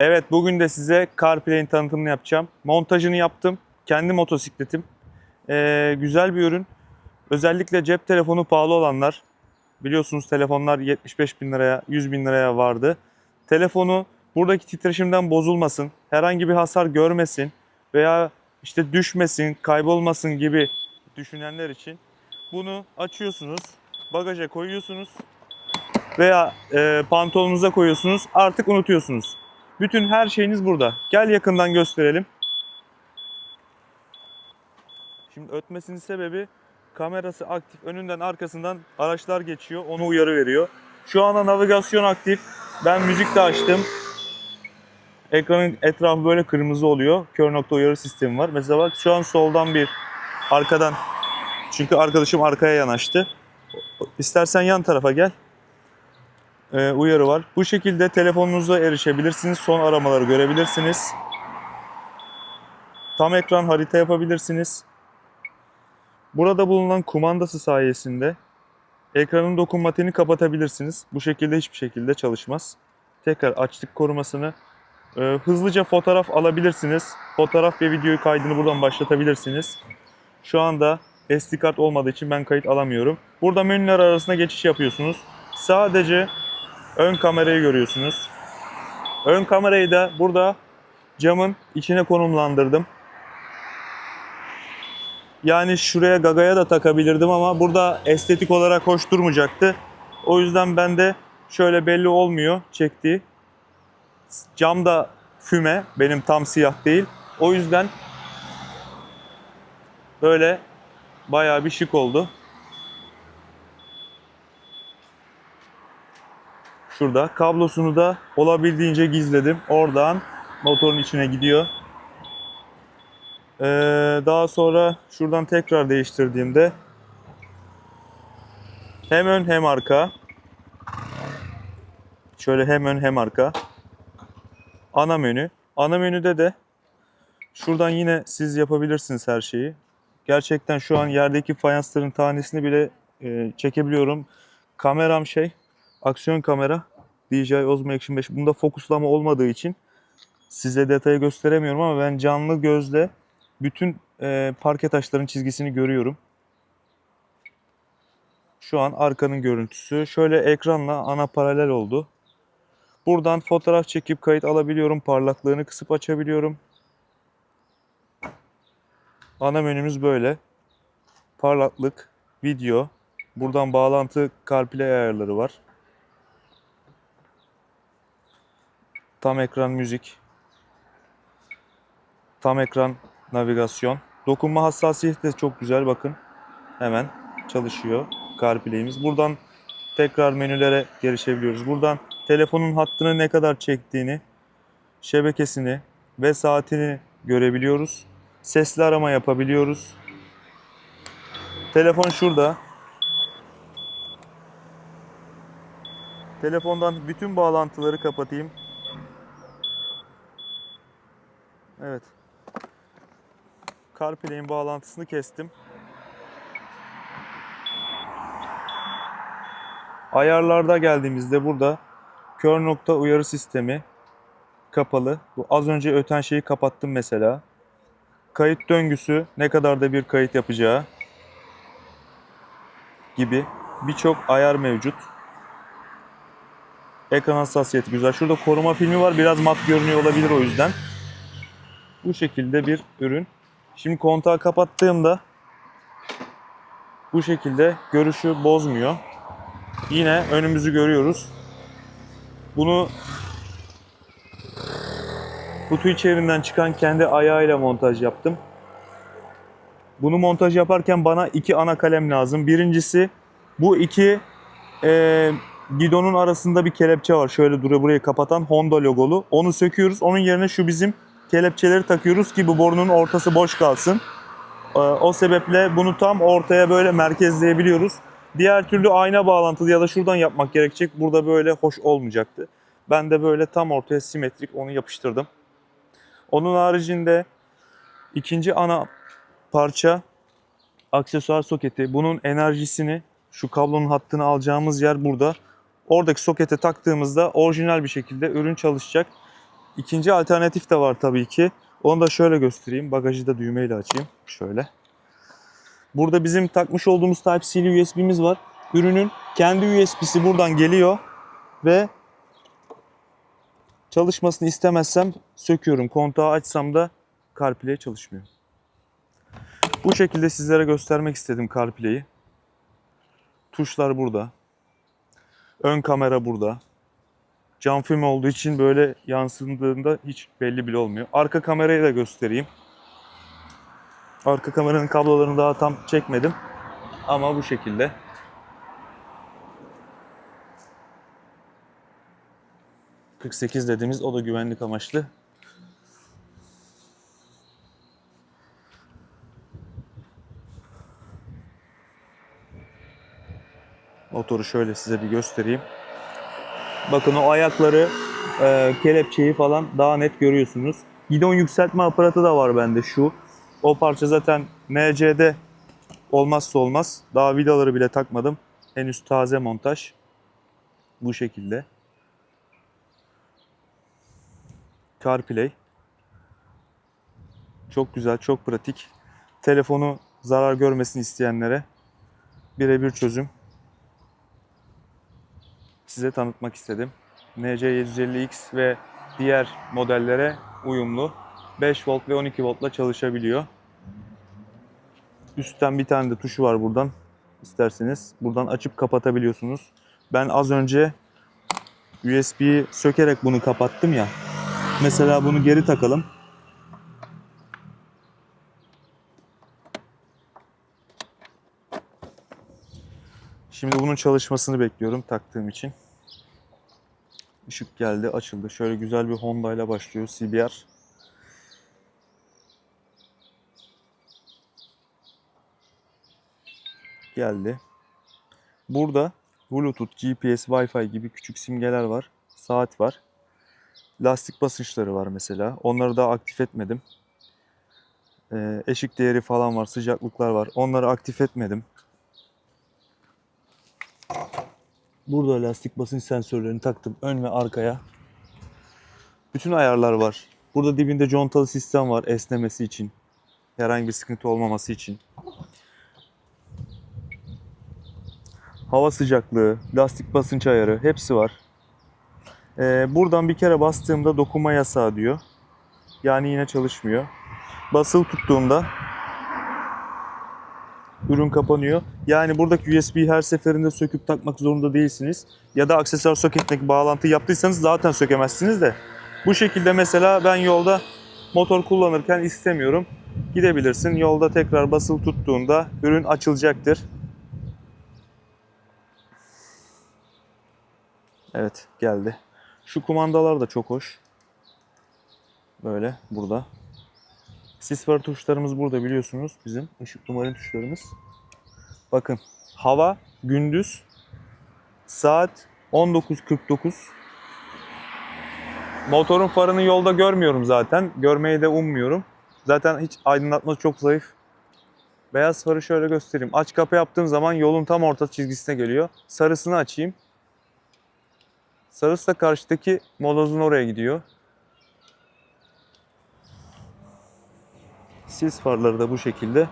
Evet bugün de size CarPlay'in tanıtımını yapacağım. Montajını yaptım. Kendi motosikletim. Ee, güzel bir ürün. Özellikle cep telefonu pahalı olanlar. Biliyorsunuz telefonlar 75 bin liraya, 100 bin liraya vardı. Telefonu buradaki titreşimden bozulmasın, herhangi bir hasar görmesin veya işte düşmesin, kaybolmasın gibi düşünenler için bunu açıyorsunuz, bagaja koyuyorsunuz veya e, pantolonunuza koyuyorsunuz. Artık unutuyorsunuz. Bütün her şeyiniz burada. Gel yakından gösterelim. Şimdi ötmesinin sebebi kamerası aktif. Önünden arkasından araçlar geçiyor. Onu uyarı veriyor. Şu anda navigasyon aktif. Ben müzik de açtım. Ekranın etrafı böyle kırmızı oluyor. Kör nokta uyarı sistemi var. Mesela bak şu an soldan bir arkadan çünkü arkadaşım arkaya yanaştı. İstersen yan tarafa gel. Ee, uyarı var. Bu şekilde telefonunuza erişebilirsiniz. Son aramaları görebilirsiniz. Tam ekran harita yapabilirsiniz. Burada bulunan kumandası sayesinde ekranın dokunmatiğini kapatabilirsiniz. Bu şekilde hiçbir şekilde çalışmaz. Tekrar açlık korumasını e, hızlıca fotoğraf alabilirsiniz. Fotoğraf ve video kaydını buradan başlatabilirsiniz. Şu anda SD kart olmadığı için ben kayıt alamıyorum. Burada menüler arasında geçiş yapıyorsunuz. Sadece ön kamerayı görüyorsunuz. Ön kamerayı da burada camın içine konumlandırdım. Yani şuraya gagaya da takabilirdim ama burada estetik olarak hoş durmayacaktı. O yüzden ben de şöyle belli olmuyor çektiği. Cam da füme, benim tam siyah değil. O yüzden böyle bayağı bir şık oldu. Şurada. Kablosunu da olabildiğince gizledim. Oradan motorun içine gidiyor. Ee, daha sonra şuradan tekrar değiştirdiğimde hem ön hem arka. Şöyle hem ön hem arka. Ana menü. Ana menüde de şuradan yine siz yapabilirsiniz her şeyi. Gerçekten şu an yerdeki fayansların tanesini bile e, çekebiliyorum. Kameram şey aksiyon kamera DJI Osmo Action 5 bunda fokuslama olmadığı için size detayı gösteremiyorum ama ben canlı gözle bütün e, parke taşlarının çizgisini görüyorum. Şu an arkanın görüntüsü. Şöyle ekranla ana paralel oldu. Buradan fotoğraf çekip kayıt alabiliyorum. Parlaklığını kısıp açabiliyorum. Ana menümüz böyle. Parlaklık, video. Buradan bağlantı CarPlay ayarları var. Tam ekran müzik. Tam ekran navigasyon. Dokunma hassasiyeti de çok güzel bakın. Hemen çalışıyor CarPlay'imiz. Buradan tekrar menülere erişebiliyoruz. Buradan telefonun hattını ne kadar çektiğini, şebekesini ve saatini görebiliyoruz. Sesli arama yapabiliyoruz. Telefon şurada. Telefondan bütün bağlantıları kapatayım. Evet. CarPlay'in bağlantısını kestim. Ayarlarda geldiğimizde burada kör nokta uyarı sistemi kapalı. Bu az önce öten şeyi kapattım mesela. Kayıt döngüsü ne kadar da bir kayıt yapacağı gibi birçok ayar mevcut. Ekran hassasiyeti güzel. Şurada koruma filmi var. Biraz mat görünüyor olabilir o yüzden. Bu şekilde bir ürün. Şimdi kontağı kapattığımda bu şekilde görüşü bozmuyor. Yine önümüzü görüyoruz. Bunu kutu içerisinden çıkan kendi ayağıyla montaj yaptım. Bunu montaj yaparken bana iki ana kalem lazım. Birincisi bu iki e, gidonun arasında bir kelepçe var. Şöyle duruyor burayı kapatan Honda logolu. Onu söküyoruz. Onun yerine şu bizim kelepçeleri takıyoruz ki bu borunun ortası boş kalsın. Ee, O sebeple bunu tam ortaya böyle merkezleyebiliyoruz. Diğer türlü ayna bağlantılı ya da şuradan yapmak gerekecek. Burada böyle hoş olmayacaktı. Ben de böyle tam ortaya simetrik onu yapıştırdım. Onun haricinde ikinci ana parça aksesuar soketi. Bunun enerjisini şu kablonun hattını alacağımız yer burada. Oradaki sokete taktığımızda orijinal bir şekilde ürün çalışacak. İkinci alternatif de var tabii ki. Onu da şöyle göstereyim. Bagajı da düğmeyle açayım. Şöyle. Burada bizim takmış olduğumuz Type-C'li USB'miz var. Ürünün kendi USB'si buradan geliyor ve çalışmasını istemezsem söküyorum. Kontağı açsam da CarPlay çalışmıyor. Bu şekilde sizlere göstermek istedim CarPlay'i. Tuşlar burada. Ön kamera burada. Cam film olduğu için böyle yansındığında hiç belli bile olmuyor. Arka kamerayı da göstereyim. Arka kameranın kablolarını daha tam çekmedim. Ama bu şekilde. ...48 dediğimiz o da güvenlik amaçlı. Motoru şöyle size bir göstereyim. Bakın o ayakları, e, kelepçeyi falan daha net görüyorsunuz. Gidon yükseltme aparatı da var bende şu. O parça zaten NC'de olmazsa olmaz. Daha vidaları bile takmadım. Henüz taze montaj. Bu şekilde. CarPlay. Çok güzel, çok pratik. Telefonu zarar görmesin isteyenlere birebir çözüm size tanıtmak istedim. NC750X ve diğer modellere uyumlu. 5 volt ve 12 voltla çalışabiliyor. Üstten bir tane de tuşu var buradan. İsterseniz buradan açıp kapatabiliyorsunuz. Ben az önce USB'yi sökerek bunu kapattım ya. Mesela bunu geri takalım. Şimdi bunun çalışmasını bekliyorum taktığım için. Işık geldi, açıldı. Şöyle güzel bir Honda ile başlıyor CBR. Geldi. Burada Bluetooth, GPS, Wi-Fi gibi küçük simgeler var. Saat var. Lastik basınçları var mesela. Onları daha aktif etmedim. Ee, eşik değeri falan var, sıcaklıklar var. Onları aktif etmedim. Burada lastik basınç sensörlerini taktım ön ve arkaya. Bütün ayarlar var. Burada dibinde contalı sistem var esnemesi için. Herhangi bir sıkıntı olmaması için. Hava sıcaklığı, lastik basınç ayarı hepsi var. Ee, buradan bir kere bastığımda dokunma yasağı diyor. Yani yine çalışmıyor. Basılı tuttuğumda ürün kapanıyor. Yani buradaki USB'yi her seferinde söküp takmak zorunda değilsiniz. Ya da aksesuar soketle bağlantı yaptıysanız zaten sökemezsiniz de. Bu şekilde mesela ben yolda motor kullanırken istemiyorum. Gidebilirsin. Yolda tekrar basılı tuttuğunda ürün açılacaktır. Evet geldi. Şu kumandalar da çok hoş. Böyle burada. Sis far tuşlarımız burada biliyorsunuz bizim ışık numaranın tuşlarımız. Bakın hava gündüz saat 19.49. Motorun farını yolda görmüyorum zaten. Görmeyi de ummuyorum. Zaten hiç aydınlatması çok zayıf. Beyaz farı şöyle göstereyim. Aç kapı yaptığım zaman yolun tam orta çizgisine geliyor. Sarısını açayım. Sarısı da karşıdaki molozun oraya gidiyor. Sis farları da bu şekilde.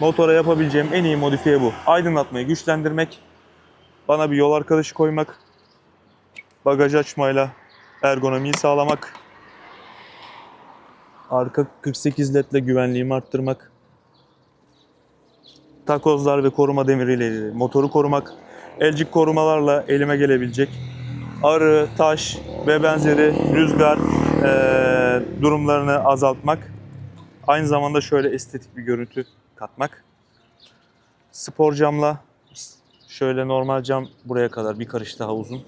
Motora yapabileceğim en iyi modifiye bu. Aydınlatmayı güçlendirmek, bana bir yol arkadaşı koymak, bagaj açmayla ergonomiyi sağlamak, arka 48 ledle güvenliğimi arttırmak, takozlar ve koruma demiriyle motoru korumak, elcik korumalarla elime gelebilecek arı, taş ve benzeri rüzgar eee, durumlarını azaltmak. Aynı zamanda şöyle estetik bir görüntü katmak. Spor camla şöyle normal cam buraya kadar bir karış daha uzun.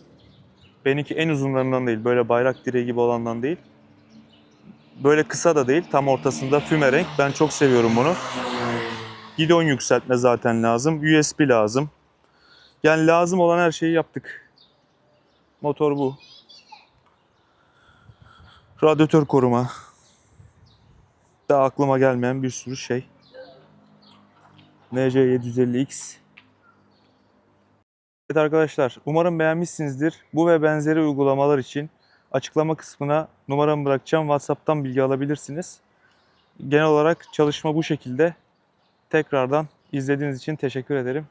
Benimki en uzunlarından değil. Böyle bayrak direği gibi olandan değil. Böyle kısa da değil. Tam ortasında füme renk. Ben çok seviyorum bunu. Gidon yükseltme zaten lazım. USB lazım. Yani lazım olan her şeyi yaptık. Motor bu. Radyatör koruma. Daha aklıma gelmeyen bir sürü şey. NC750X. Evet arkadaşlar, umarım beğenmişsinizdir. Bu ve benzeri uygulamalar için açıklama kısmına numaramı bırakacağım. WhatsApp'tan bilgi alabilirsiniz. Genel olarak çalışma bu şekilde. Tekrardan izlediğiniz için teşekkür ederim.